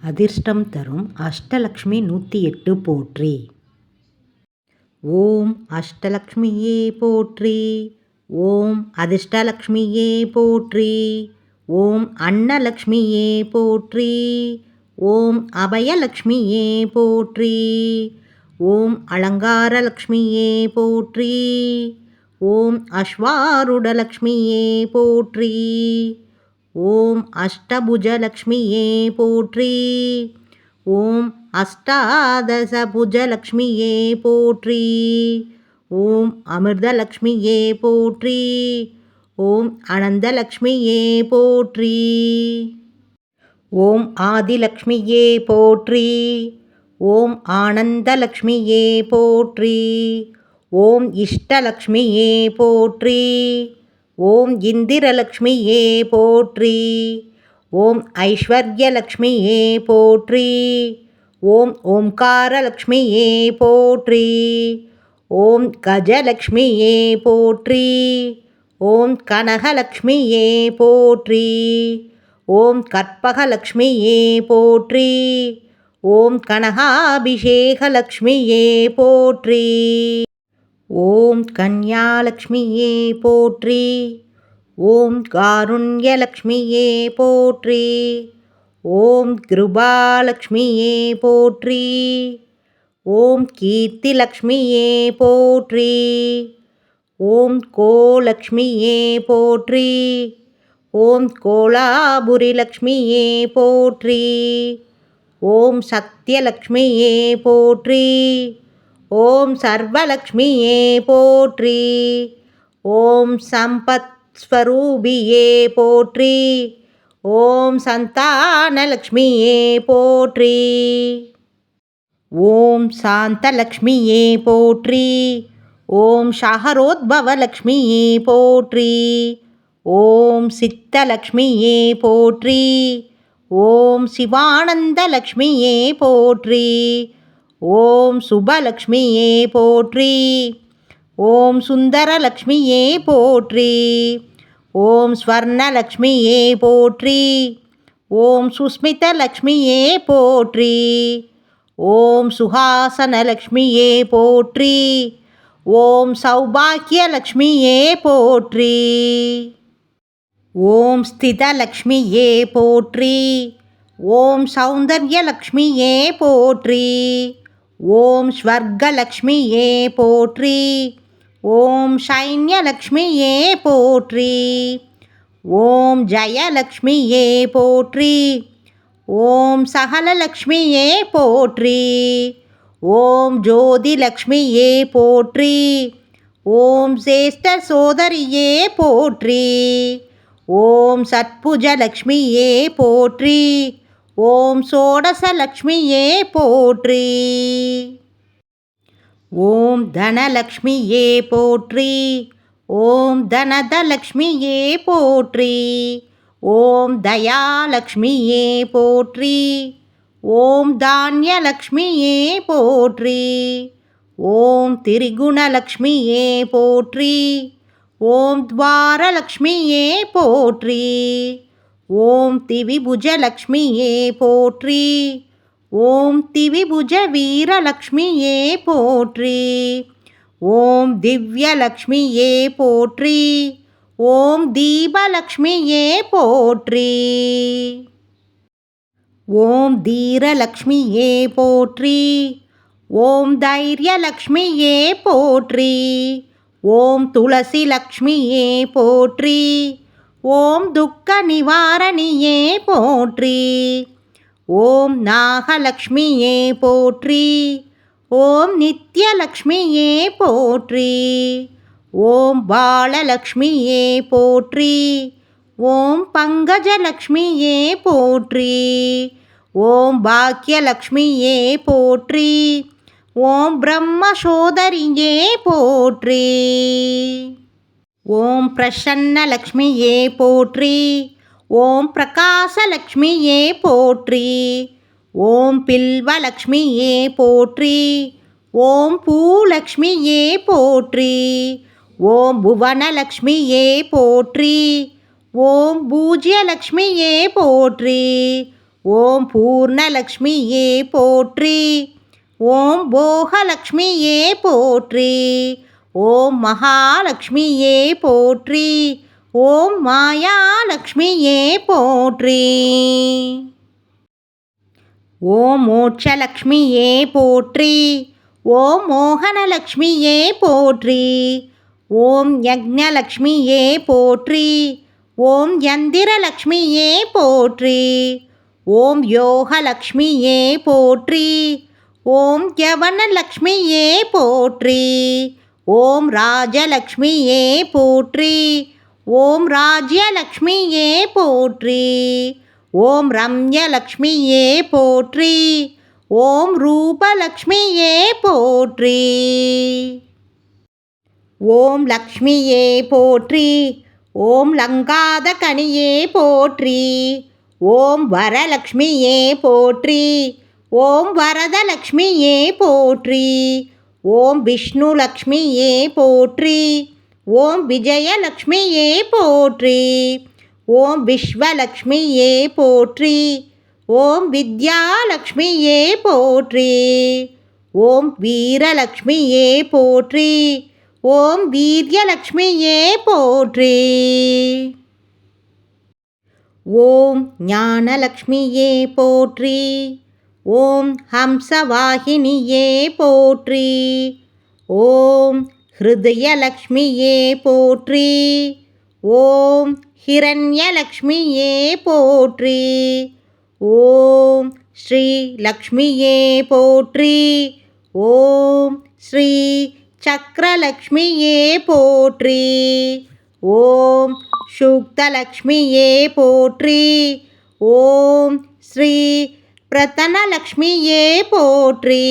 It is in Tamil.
அதிர்ஷ்டம் தரும் அஷ்டலக்ஷ்மி நூற்றி எட்டு போற்றி. ஓம் அஷ்டலக்ஷ்மியே போற்றி. ஓம் அதிர்ஷ்டலக்ஷ்மியே போற்றி. ஓம் அன்னலக்ஷ்மியே போற்றி. ஓம் அபயலக்ஷ்மியே போற்றி. ஓம் அலங்காரலக்ஷ்மியே போற்றி. ஓம் அஸ்வாருடலக்ஷ்மியே போற்றி. ஓம் அஷ்டபுஜலக்ஷ்மியே போற்றி. ஓம் அஷ்டாதசபுஜலக்ஷ்மியே போற்றி. ஓம் அமிர்தலக்ஷ்மியே போற்றி. ஓம் அனந்தலக்ஷ்மியே போற்றி. ஓம் ஆதிலக்ஷ்மியே போற்றி. ஓம் ஆனந்தலக்ஷ்மியே போற்றி. ஓம் இஷ்டலக்ஷ்மியே போற்றி. ஓம் இந்திரலக்ஷ்மியே போற்றி. ஓம் ஐஸ்வர்யலக்ஷ்மியே போற்றி. ஓம் ஓம்காரலக்ஷ்மியே போற்றி. ஓம் கஜலக்ஷ்மியே போற்றி. ஓம் கனகலக்ஷ்மியே போற்றி. ஓம் கற்பகலக்ஷ்மியே போற்றி. ஓம் கனகாபிஷேகலக்ஷ்மியே போற்றி. ஓம் கன்யாலக்ஷ்மியே போற்றி. ஓம் காருண்யலக்ஷ்மியே போற்றி. ஓம் கிருபாலக்ஷ்மியே போற்றி. ஓம் கீர்த்திலக்ஷ்மியே போற்றி. ஓம் கோலக்ஷ்மியே போற்றி. ஓம் கோலாபுரிலக்ஷ்மியே போற்றி. ஓம் சத்யலக்ஷ்மியே போற்றி. ஓம் சர்வலக்ஷ்மியே போற்றி. ஓம் சம்பத் ஸ்வரூபியே போற்றி. ஓம் சந்தானலக்ஷ்மியே போற்றி. ஓம் சாந்தலக்ஷ்மியே போற்றி. ஓம் ஷஹரோத்பவலக்ஷ்மியே போற்றி. ஓம் சித்தலக்ஷ்மியே போற்றி. ஓம் சிவானந்தலக்ஷ்மியே போற்றி. ஓம் சுபலக்ஷ்மியே போற்றி. ஓம் சுந்தரலக்ஷ்மியே போற்றி. ஓம் ஸ்வர்ணலக்ஷ்மியே போற்றி. ஓம் சுஸ்மிதலக்ஷ்மியே போற்றி. ஓம் சுஹாசனலக்ஷ்மியே போற்றி. ஓம் சௌபாக்கியலக்ஷ்மியே போற்றி. ஓம் ஸ்திதலக்ஷ்மியே போற்றி. ஓம் சௌந்தர்யலக்ஷ்மியே போற்றி. ஓம் ஸ்வர்கலக்ஷ்மியே போற்றி. ஓம் சைன்யலக்ஷ்மியே போற்றி. ஓம் ஜயலக்ஷ்மியே போற்றி. ஓம் சகலலக்ஷ்மியே போற்றி. ஓம் ஜோதிலக்ஷ்மியே போற்றி. ஓம் சேஷ்ட சோதரியே போற்றி. ஓம் சத்புஜலக்ஷ்மியே போற்றி. ஓம் சோடசலக்ஷ்மியே போற்றி. ஓம் தனலக்ஷ்மியே போற்றி. ஓம் தனதலக்ஷ்மியே போற்றி. ஓம் தயாலக்ஷ்மியே போற்றி. ஓம் தானியலக்ஷ்மியே போற்றி. ஓம் திரிகுணலக்ஷ்மியே போற்றி. ஓம் துவாரலக்ஷ்மியே போற்றி. ஓம் திவிபுஜலக்ஷ்மியே போற்றி ஓம் திவிபுஜ வீரலக்ஷ்மியே போற்றி ஓம் திவ்யலக்ஷ்மியே போற்றி ஓம் தீபலக்ஷ்மியே போற்றி ஓம் தீரலக்ஷ்மியே போற்றி ஓம் தைரியலக்ஷ்மியே போற்றி ஓம் துளசி லக்ஷ்மியே போற்றி ஓம் துக்க நிவாரணியே போற்றி. ஓம் நாகலக்ஷ்மியே போற்றி. ஓம் நித்யலக்ஷ்மியே போற்றி. ஓம் பாலலக்ஷ்மியே போற்றி. ஓம் பங்கஜலக்ஷ்மியே போற்றி. ஓம் பாக்கியலக்ஷ்மியே போற்றி. ஓம் பிரம்மசோதரியே போற்றி. ஓம் பிரசன்ன பிரசன்னலக்ஷ்மியே போற்றி. ஓம் பிரகாசலக்ஷ்மியே போற்றி. ஓம் பில்வலக்ஷ்மியே போற்றி. ஓம் பூலக்ஷ்மியே போற்றி. ஓம் புவனலக்ஷ்மியே போற்றி. ஓம் பூஜ்யலக்ஷ்மியே போற்றி. ஓம் பூர்ணலக்ஷ்மியே போற்றி. ஓம் போகலக்ஷ்மியே போற்றி. ஓம் மகாலட்சுமியே போற்றி. ஓம் மாயாலக்ஷ்மியே போற்றி. ஓம் மோட்சலக்ஷ்மியே போற்றி. ஓம் மோகனலக்ஷ்மியே போற்றி. ஓம் யக்ஞலக்ஷ்மியே போற்றி. ஓம் யந்திரலக்ஷ்மியே போற்றி. ஓம் யோகலக்ஷ்மியே போற்றி. ஓம் யவனலக்ஷ்மியே போற்றி. ஓம் ராஜலக்ஷ்மியே போற்றி. ஓம் ராஜ்யலக்ஷ்மியே போற்றி. ஓம் ரம்யலக்ஷ்மியே போற்றி. ஓம் ரூபலக்ஷ்மியே போற்றி. ஓம் லக்ஷ்மியே போற்றி. ஓம் லங்காத கனியே போற்றி. ஓம் வரலக்ஷ்மியே போற்றி. ஓம் வரதலக்ஷ்மியே போற்றி. ஓம் விஷ்ணு லக்ஷ்மியே போற்றி. ஓம் விஜயலக்ஷ்மியே போற்றி. ஓம் விஸ்வலக்ஷ்மியே போற்றி. ஓம் வித்யாலக்ஷ்மியே போற்றி. ஓம் வீரலக்ஷ்மியே போற்றி. ஓம் வீரியலக்ஷ்மியே போற்றி. ஓம் ஞானலக்ஷ்மியே போற்றி. ஓம் ஹம்சவாகினியே போற்றி. ஓம் ஹிருதயலக்ஷ்மியே போற்றி. ஓம் ஹிரண்யலக்ஷ்மியே போற்றி. ஓம் ஸ்ரீ லக்ஷ்மியே போற்றி. ஓம் ஸ்ரீ சக்கரலக்ஷ்மியே போற்றி. ஓம் சுக்தலக்ஷ்மியே போற்றி. ஓம் ஸ்ரீ பிரதனலக்ஷ்மியே போற்றி.